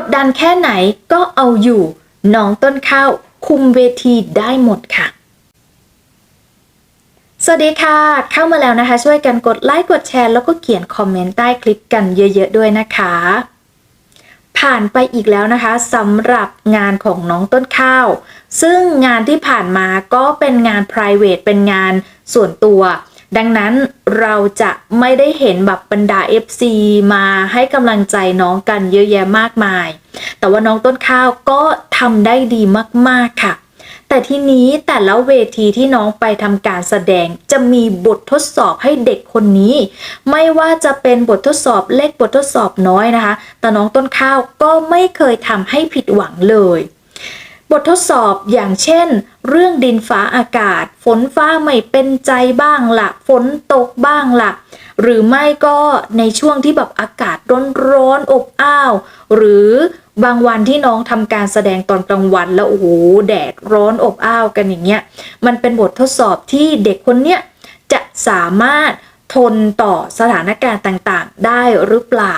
ดดันแค่ไหนก็เอาอยู่ น้องต้นข้าวคุมเวทีได้หมดค่ะ สวัสดีค่ะ เข้ามาแล้วนะคะ ช่วยกันกดไลค์กดแชร์แล้วก็เขียนคอมเมนต์ใต้คลิปกันเยอะๆด้วยนะคะ ผ่านไปอีกแล้วนะคะสำหรับงานของน้องต้นข้าว ซึ่งงานที่ผ่านมาก็เป็นงาน p r i v a t e เป็นงานส่วนตัว ดังนั้นเราจะไม่ได้เห็นแบบบรรดา FC มาให้กำลังใจน้องกันเยอะแยะมากมาย แต่ว่าน้องต้นข้าวก็ทำได้ดีมากๆค่ะ แต่ทีนี้แต่ละเวทีที่น้องไปทำการแสดงจะมีบททดสอบให้เด็กคนนี้ ไม่ว่าจะเป็นบททดสอบเล็กบททดสอบน้อยนะคะ แต่น้องต้นข้าวก็ไม่เคยทำให้ผิดหวังเลย บททดสอบอย่างเช่น เรื่องดินฟ้าอากาศ ฝนฟ้าไม่เป็นใจบ้างละฝนตกบ้างละหรือไม่ก็ในช่วงที่แบบอากาศร้อนๆอบอ้าว หรือบางวันที่น้องทำการแสดงตอนกลางวันแล้วโอ้โหแดดร้อนอบอ้าวกันอย่างเงี้ยมันเป็นบททดสอบที่เด็กคนเนี้ยจะสามารถทนต่อสถานการณ์ต่างๆ ได้หรือเปล่า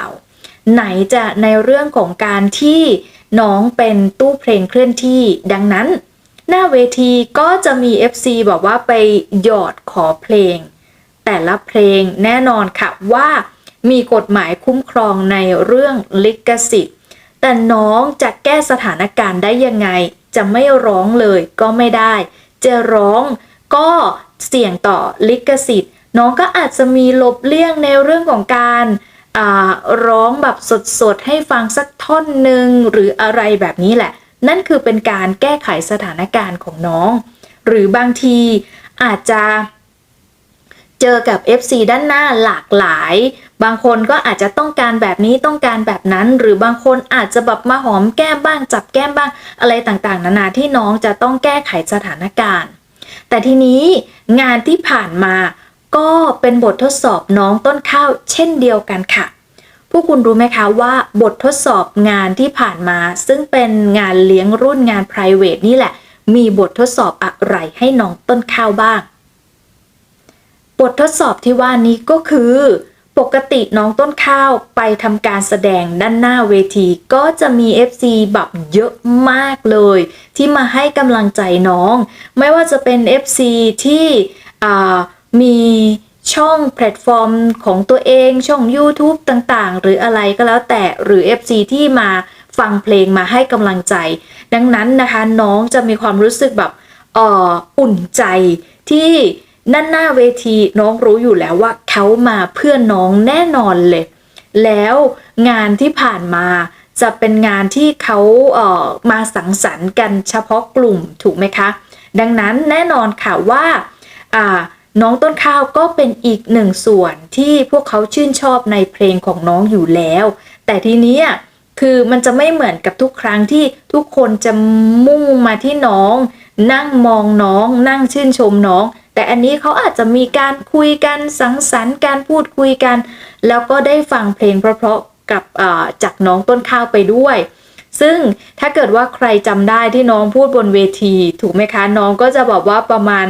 ไหนจะในเรื่องของการที่ น้องเป็นตู้เพลงเคลื่อนที่ดังนั้น หน้าเวทีก็จะมี FC บอกว่าไปหยอดขอเพลง แต่ละเพลงแน่นอนค่ะว่ามีกฎหมายคุ้มครองในเรื่องลิขสิทธิ์ แต่น้องจะแก้สถานการณ์ได้ยังไง จะไม่ร้องเลยก็ไม่ได้ จะร้องก็เสี่ยงต่อลิขสิทธิ์ น้องก็อาจจะมีหลบเลี่ยงในเรื่องของการ ร้องแบบสดๆ ให้ฟังสักท่อนหนึ่งหรืออะไรแบบนี้แหละ นั่นคือเป็นการแก้ไขสถานการณ์ของน้อง หรือบางทีอาจจะเจอกับ FC ด้านหน้าหลากหลาย บางคนก็อาจจะต้องการแบบนี้ต้องการแบบนั้น หรือบางคนอาจจะแบบมาหอมแก้มบ้าง จับแก้มบ้างอะไรต่างๆ นานาที่น้องจะต้องแก้ไขสถานการณ์ แต่ทีนี้งานที่ผ่านมา ก็เป็นบททดสอบน้องต้นข้าวเช่นเดียวกันค่ะพวกคุณรู้ไหมคะว่าบททดสอบงานที่ผ่านมา ซึ่งเป็นงานเลี้ยงรุ่นงาน p r i v a t นี่แหละ มีบททดสอบอะไรให้น้องต้นข้าวบ้าง บททดสอบที่ว่านี้ก็คือ ปกติน้องต้นข้าวไปทำการแสดงด้านหน้าเวที ก็จะมี FC แบบเยอะมากเลย ที่มาให้กำลังใจน้อง ไม่ว่าจะเป็น FC ที่อ่า มีช่องแพลตฟอร์มของตัวเองช่อง YouTube ต่างๆ หรืออะไรก็แล้วแต่หรือ FC ที่มาฟังเพลงมาให้กำลังใจ ดังนั้นนะคะน้องจะมีความรู้สึกแบบอ่ออุ่นใจที่นั่นหน้าเวทีน้องรู้อยู่แล้วว่าเขามาเพื่อน้องแน่นอนเลย แล้วงานที่ผ่านมาจะเป็นงานที่เขาเอ่อมาสังสรรค์กันเฉพาะกลุ่มถูกไหมคะ ดังนั้นแน่นอนค่ะว่าอ่า น้องต้นข้าวก็เป็นอีกหนึ่งส่วนที่พวกเขาชื่นชอบในเพลงของน้องอยู่แล้ว แต่ทีนี้คือมันจะไม่เหมือนกับทุกครั้งที่ทุกคนจะมุ่งมาที่น้อง นั่งมองน้อง นั่งชื่นชมน้อง แต่อันนี้เขาอาจจะมีการคุยกันสังสรรค์การพูดคุยกัน แล้วก็ได้ฟังเพลงเพราะๆกับจากน้องต้นข้าวไปด้วยซึ่งถ้าเกิดว่าใครจำได้ที่น้องพูดบนเวที ถูกไหมคะ น้องก็จะบอกว่าประมาณ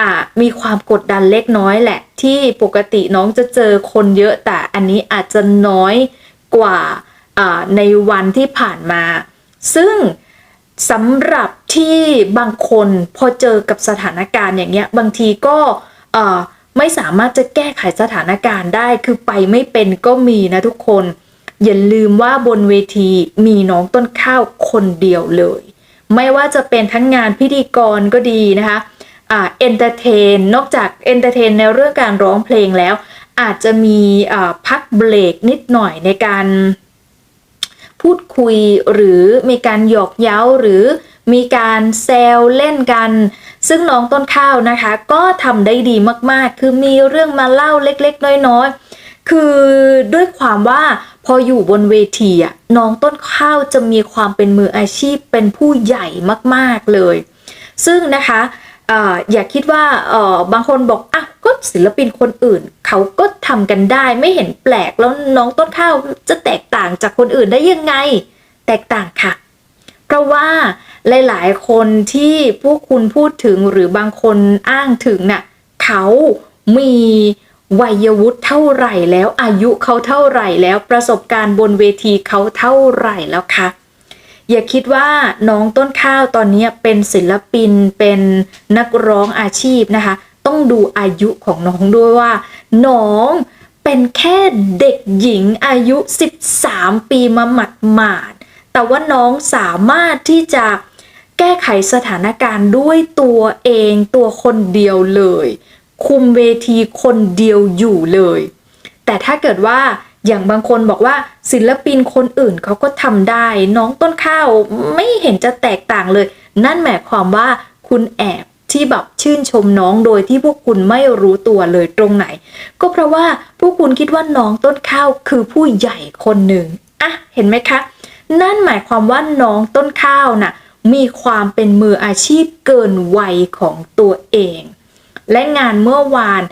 อ่ามีความกดดันเล็กน้อยแหละ ที่ปกติน้องจะเจอคนเยอะแต่อันนี้อาจจะน้อยกว่าในวันที่ผ่านมา ซึ่งสำหรับที่บางคนพอเจอกับสถานการณ์อย่างเงี้ยบางทีก็ไม่สามารถจะแก้ไขสถานการณ์ได้ คือไปไม่เป็นก็มีนะทุกคน อย่าลืมว่าบนเวทีมีน้องต้นข้าวคนเดียวเลย ไม่ว่าจะเป็นทั้งงานพิธีกรก็ดีนะคะ อ่าเอนเตอร์เทนนอกจากเอนเตอร์เทนในเรื่องการร้องเพลงแล้ว อาจจะมีอ่าพักเบรกนิดหน่อยในการพูดคุยหรือมีการหยอกเย้าหรือมีการแซวเล่นกัน ซึ่งน้องต้นข้าวนะคะ ก็ทำได้ดีมากๆ คือมีเรื่องมาเล่าเล็กๆ น้อยๆ คือด้วยความว่าพออยู่บนเวทีอะน้องต้นข้าวจะมีความเป็นมืออาชีพเป็นผู้ใหญ่มากๆเลย ซึ่งนะคะ อย่าคิดว่าบางคนบอกอะก็ศิลปินคนอื่น เขาก็ทำกันได้ไม่เห็นแปลกแล้วน้องต้นข้าวจะแตกต่างจากคนอื่นได้ยังไง แตกต่างค่ะ เพราะว่าหลาย ๆ คนที่พวกคุณพูดถึงหรือบางคนอ้างถึงน่ะเขามีวัยวุฒิเท่าไหร่แล้วอายุเขาเท่าไหร่แล้วประสบการณ์บนเวทีเขาเท่าไหร่แล้วคะ อย่าคิดว่าน้องต้นข้าวตอนนี้เป็นศิลปินเป็นนักร้องอาชีพนะคะ ต้องดูอายุของน้องด้วยว่า น้องเป็นแค่เด็กหญิงอายุ 13 ปีมาหมัดหมาดแต่ว่าน้องสามารถที่จะแก้ไขสถานการณ์ด้วยตัวเองตัวคนเดียวเลย คุมเวทีคนเดียวอยู่เลย แต่ถ้าเกิดว่า อย่างบางคนบอกว่าศิลปินคนอื่นเขาก็ทำได้ น้องต้นข้าวไม่เห็นจะแตกต่างเลย นั่นหมายความว่าคุณแอบที่แบบชื่นชมน้องโดยที่พวกคุณไม่รู้ตัวเลยตรงไหน ก็เพราะว่าพวกคุณคิดว่าน้องต้นข้าวคือผู้ใหญ่คนหนึ่งอะเห็นไหมคะ นั่นหมายความว่าน้องต้นข้าวน่ะมีความเป็นมืออาชีพเกินวัยของตัวเอง และงานเมื่อวาน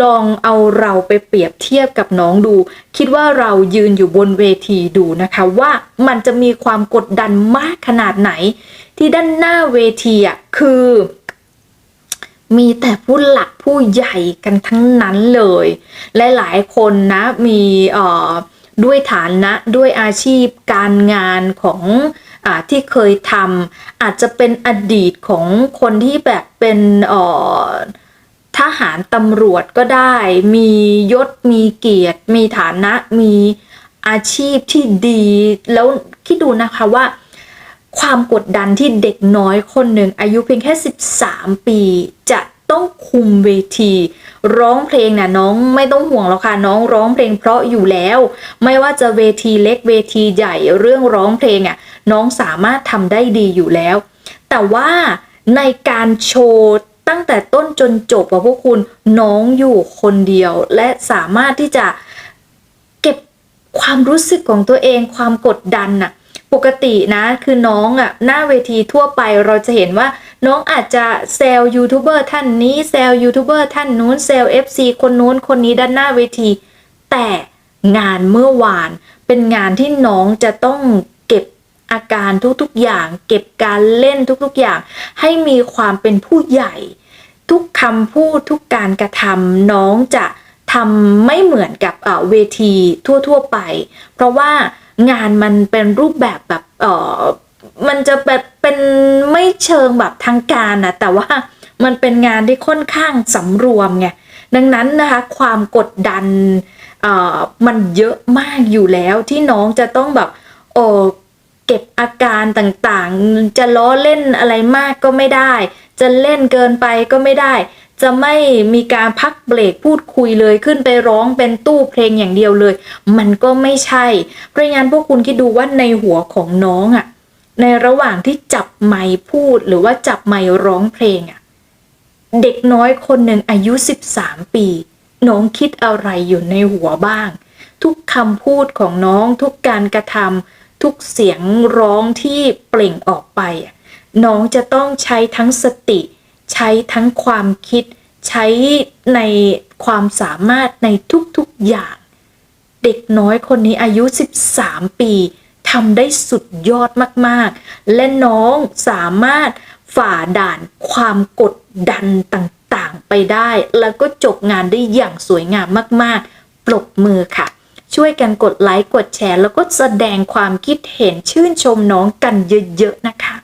ลองเอาเราไปเปรียบเทียบกับน้องดู คิดว่าเรายืนอยู่บนเวทีดูนะคะว่ามันจะมีความกดดันมากขนาดไหน ที่ด้านหน้าเวทีอะคือ มีแต่ผู้หลักผู้ใหญ่กันทั้งนั้นเลย และหลายคนนะมีเอ่อด้วยฐานะด้วยอาชีพการงานของอที่เคยทำอาจจะเป็นอดีตของคนที่แบบเป็นออ ทหารตำรวจก็ได้ มียศมีเกียรติ มีฐานะมีอาชีพที่ดี แล้วคิดดูนะคะว่า ความกดดันที่เด็กน้อยคนหนึ่งอายุเพียงแค่ 13 ปี จะต้องคุมเวที ร้องเพลงน่ะน้องไม่ต้องห่วงแล้วค่ะน้องร้องเพลงเพราะอยู่แล้ว ไม่ว่าจะเวทีเล็กเวทีใหญ่เรื่องร้องเพลงอะน้องสามารถทำได้ดีอยู่แล้ว แต่ว่าในการโชว์ ตั้งแต่ต้นจนจบอะพวกคุณน้องอยู่คนเดียว และสามารถที่จะเก็บความรู้สึกของตัวเองความกดดันน่ะปกตินะคือน้องอะหน้าเวทีทั่วไปเราจะเห็นว่าน้องอาจจะแซวยูทูบเบอร์ท่านนี้แซวยูทูบเบอร์ท่านนู้นแซว FC คนนู้นคนนี้ด้านหน้าเวที แต่งานเมื่อวานเป็นงานที่น้องจะต้อง อาการทุกๆอย่าง เก็บการเล่นทุกๆอย่าง ให้มีความเป็นผู้ใหญ่ ทุกคำพูดทุกการกระทำน้องจะทำไม่เหมือนกับเวทีทั่วๆไป เพราะว่างานมันเป็นรูปแบบแบบเออมันจะแบบเป็นไม่เชิงแบบทางการนะแต่ว่ามันเป็นงานที่ค่อนข้างสำรวมไงดังนั้นนะคะความกดดันมันเยอะมากอยู่แล้วที่น้องจะต้องแบบโอ้ ก็บอาการต่างๆ จะล้อเล่นอะไรมากก็ไม่ได้ จะเล่นเกินไปก็ไม่ได้ จะไม่มีการพักเบรกพูดคุยเลยขึ้นไปร้องเป็นตู้เพลงอย่างเดียวเลย มันก็ไม่ใช่ เพราะงั้นพวกคุณคิดดูว่าในหัวของน้องอะ่ะ ในระหว่างที่จับไมค์พูดหรือว่าจับไมค์ร้องเพลงอะ่ะ เด็กน้อยคนหนึ่งอายุ 13 ปี น้องคิดอะไรอยู่ในหัวบ้าง ทุกคำพูดของน้องทุกการกระทำ ทุกเสียงร้องที่เปล่งออกไป น้องจะต้องใช้ทั้งสติ ใช้ทั้งความคิด ใช้ในความสามารถในทุกๆอย่าง เด็กน้อยคนนี้อายุ 13 ปีทำได้สุดยอดมากๆ และน้องสามารถฝ่าด่านความกดดันต่างๆไปได้ แล้วก็จบงานได้อย่างสวยงามมากๆ ปรบมือค่ะ ช่วยกันกดไลค์กดแชร์ แล้วก็แสดงความคิดเห็นชื่นชมน้องกันเยอะๆนะคะ